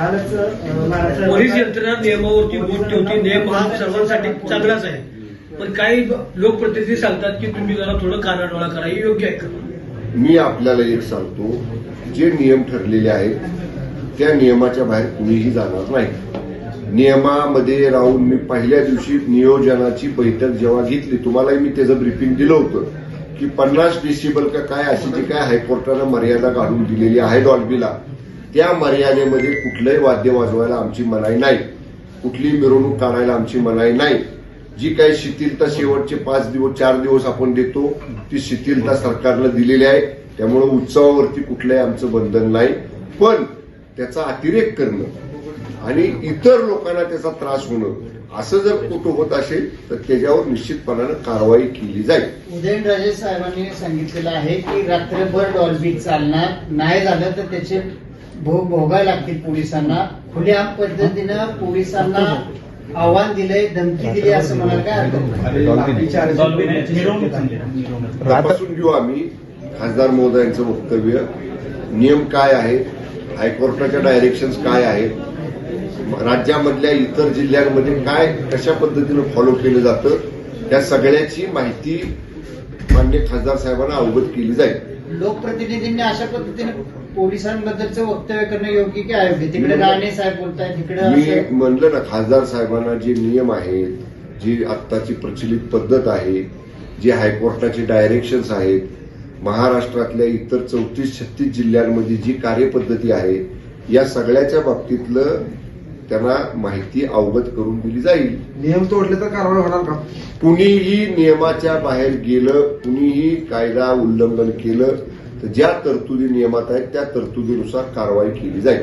कालच पोलीस यंत्रणा नियमावरती बोट ठेवते. नियम हा सर्वांसाठी चांगलाच आहे. पण काही लोकप्रतिनिधी सांगतात की तुम्ही जरा थोडं कानाडोळा करा हे योग्य आहे का? मी आपल्याला एक सांगतो जे नियम ठरलेले आहेत त्या नियमाच्या बाहेर कुणीही जाणार नाही. नियमामध्ये राहून मी पहिल्या दिवशी नियोजनाची बैठक जेव्हा घेतली तुम्हालाही मी त्याचं ब्रिफिंग दिलं होतं की पन्नास डिसिबल का काय अशी जी काय हायकोर्टानं मर्यादा काढून दिलेली आहे डॉल्बीला त्या मर्यादेमध्ये कुठलंही वाद्य वाजवायला आमची मनाई नाही. कुठलीही मिरवणूक काढायला आमची मनाई नाही. जी काही शिथिलता शेवटचे पाच दिवस चार दिवस आपण देतो ती शिथिलता सरकारला दिलेली आहे. त्यामुळे उत्सवावरती कुठलंही आमचं बंधन नाही. पण त्याचा अतिरेक करणं आणि इतर लोकांना त्याचा त्रास होणं असं जर कुठं होत असेल तर त्याच्यावर निश्चितपणानं कारवाई केली जाईल. उदयनराजे साहेबांनी सांगितलेलं आहे की रात्रभर डॉल्बी चालणार नाही झालं तर त्याचे भोग भोगायला लागतील पोलिसांना. खुल्या पद्धतीनं पोलिसांना आव्हान दिलंय धमकी दिली असं म्हणाल काय हरकत नाही. तपासून घेऊ आम्ही. खासदार महोदयांचं वक्तव्य. नियम काय आहे हायकोर्टाच्या डायरेक्शन्स काय आहेत? राज्यामधल्या इतर जिल्ह्यांमध्ये काय कशा पद्धतीनं फॉलो केलं जातं त्या सगळ्याची माहिती मान्य खासदार साहेबांना अवगत केली जाईल. लोकप्रतिनिधींनी अशा पद्धतीने पोलिसांबद्दलचं वक्तव्य करणं योग्य की अयोग्य तिकडे राणे साहेब बोलताय तिकडे मी म्हणलं ना खासदार साहेबांना जे नियम आहेत जी आत्ताची प्रचलित पद्धत आहे जे हायकोर्टाचे डायरेक्शन्स आहेत महाराष्ट्रातल्या इतर चौतीस छत्तीस जिल्ह्यांमध्ये जी कार्यपद्धती आहे या सगळ्याच्या बाबतीतलं त्यांना माहिती अवगत करून दिली जाईल. नियम तोडले तर कारवाई होणार का? कुणीही नियमाच्या बाहेर गेलं कुणीही कायदा उल्लंघन केलं तर ज्या तरतुदी नियमात आहेत त्या तरतुदीनुसार कारवाई केली जाईल.